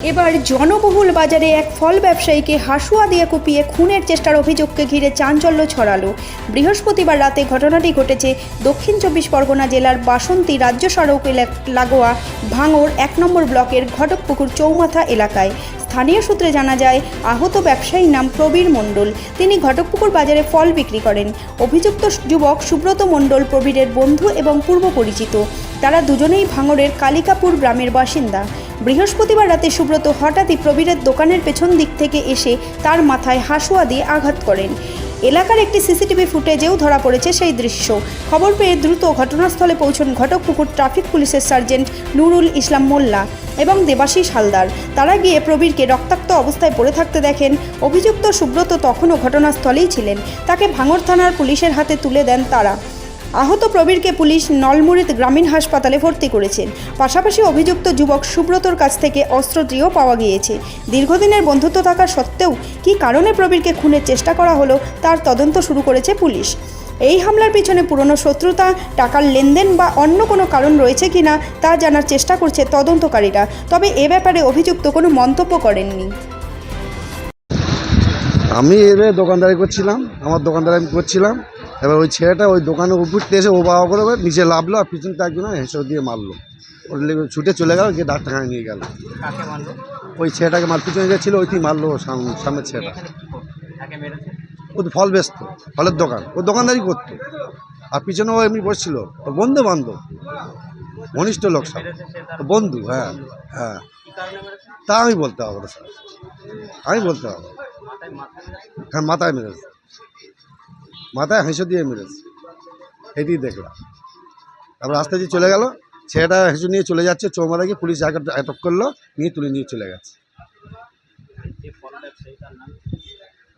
এবার জনবহুল বাজারে এক ফল ব্যবসায়ীকে হাসুয়া দিয়ে কুপিয়ে খুনের চেষ্টার অভিযোগকে ঘিরে চাঞ্চল্য ছড়ালো। বৃহস্পতিবার রাতে ঘটনাটি ঘটেছে দক্ষিণ চব্বিশ পরগনা জেলার বাসন্তী রাজ্য সড়ক লাগোয়া ভাঙড় এক নম্বর ব্লকের ঘটকপুকুর চৌমাথা এলাকায়। স্থানীয় সূত্রে জানা যায়, আহত ব্যবসায়ীর নাম প্রবীর মণ্ডল। তিনি ঘটকপুকুর বাজারে ফল বিক্রি করেন। অভিযুক্ত যুবক সুব্রত মণ্ডল প্রবীরের বন্ধু এবং পূর্ব পরিচিত তারা দুজনেই ভাঙড়ের কালিকাপুর গ্রামের বাসিন্দা। বৃহস্পতিবার রাতে সুব্রত হঠাৎই প্রবীরের দোকানের পেছন দিক থেকে এসে তার মাথায় হাসুয়া দিয়ে আঘাত করেন। এলাকার একটি সিসিটিভি ফুটেজেও ধরা পড়েছে সেই দৃশ্য। খবর পেয়ে দ্রুত ঘটনাস্থলে পৌঁছন ঘটকপুকুর ট্রাফিক পুলিশের সার্জেন্ট নুরুল ইসলাম মোল্লা এবং দেবাশিস হালদার। তারা গিয়ে প্রবীরকে রক্তাক্ত অবস্থায় পড়ে থাকতে দেখেন। অভিযুক্ত সুব্রত তখনও ঘটনাস্থলেই ছিলেন। তাকে ভাঙড় থানার পুলিশের হাতে তুলে দেন তারা। আহত প্রবীরকে পুলিশ নলমুড়িত গ্রামীণ হাসপাতালে ভর্তি করেছেন পাশাপাশি অভিযুক্ত যুবক সুব্রতর কাছ থেকে অস্ত্রটিও পাওয়া গিয়েছে। দীর্ঘদিনের বন্ধুত্ব থাকা সত্ত্বেও কী কারণে প্রবীরকে খুনের চেষ্টা করা হলো তার তদন্ত শুরু করেছে পুলিশ। এই হামলার পিছনে পুরনো শত্রুতা, টাকার লেনদেন বা অন্য কোনো কারণ রয়েছে কিনা তা জানার চেষ্টা করছে তদন্তকারীরা। তবে এ ব্যাপারে অভিযুক্ত কোনো মন্তব্য করেননি। আমি এবার দোকানদারি করছিলাম, আমার দোকানদারি আমি করছিলাম। এবার ওই ছেলেটা ওই দোকানে উপর থেকে এসে ও বাবা করে নিচে লাভলো আর পিছনতে একজন হেসে দিয়ে মারলো। ওর লেগে ছুটে চলে গেল গিয়ে ডাক্তারখানায় নিয়ে গেল। ওই ছেলেটাকে মার পিছনে যে ছিল ওইটি মারলো সাম- সামনের ছেলেটা। ও তো ফল বেচতো ফলের দোকান। ও দোকানদারি করতো। আর পিছনে ও এমনি বসছিল ওর বন্ধু বান্ধব ঘনিষ্ঠ লোক সব। বন্ধু হ্যাঁ হ্যাঁ। তা আমি বলতে পারব না স্যার। আমি বলতে পারব মেরেছে? হ্যাঁ মাথায় মেরেছে। মাথায় হেঁসো দিয়ে মেরেছে। এটি দেখলাম। তারপর আস্তে দিয়ে চলে গেল। ছেলেটা হেঁচু নিয়ে চলে যাচ্ছে, চৌমাথা গিয়ে পুলিশ আটক করল, নিয়ে তুলে নিয়ে চলে গেছে। যে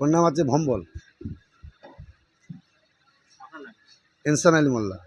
ওর নাম আছে ভম্বল। এনসান আলী মোল্লা।